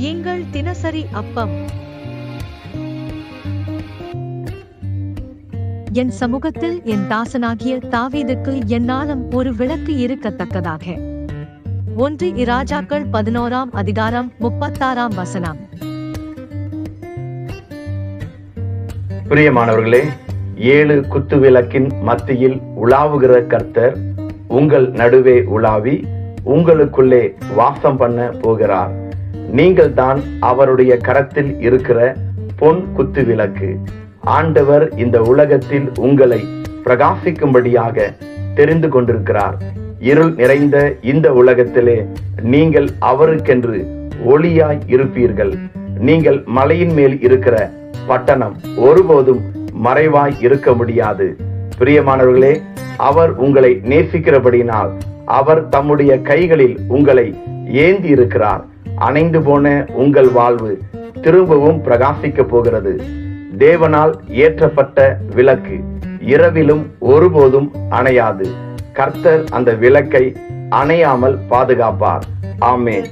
எங்கள் தினசரி அப்பம். என் சமூகத்தில் என் தாசனாகிய தாவீதுக்கு என்னாலும் ஒரு விளக்கு இருக்கத்தக்கதாக. ஒன்று இராஜாக்கள் பதினோராம் அதிகாரம் முப்பத்தாறாம் வசனம். பிரியமானவர்களே ஏழு குத்து விளக்கின் மத்தியில் உலாவுகிற கர்த்தர் உங்கள் நடுவே உலாவி உங்களுக்குள்ளே வாசம் பண்ண போகிறார். நீங்கள் தான் அவருடைய கரத்தில் இருக்கிற பொன் குத்து விளக்கு. ஆண்டவர் இந்த உலகத்தில் உங்களை பிரகாசிக்கும்படியாக தெரிந்து கொண்டிருக்கிறார். இருள் நிறைந்த இந்த உலகத்திலே நீங்கள் அவருக்கென்று ஒளியாய் இருப்பீர்கள். நீங்கள் மலையின் மேல் இருக்கிற பட்டணம் ஒருபோதும் மறைவாய் இருக்க முடியாது. பிரியமானவர்களே அவர் உங்களை நேசிக்கிறபடினால் அவர் தம்முடைய கைகளில் உங்களை ஏந்தி இருக்கிறார். அணைந்து போன உங்கள் வாழ்வு திரும்பவும் பிரகாசிக்க போகிறது. தேவனால் ஏற்றப்பட்ட விளக்கு இரவிலும் ஒருபோதும் அணையாது. கர்த்தர் அந்த விளக்கை அணையாமல் பாதுகாப்பார். ஆமேன்.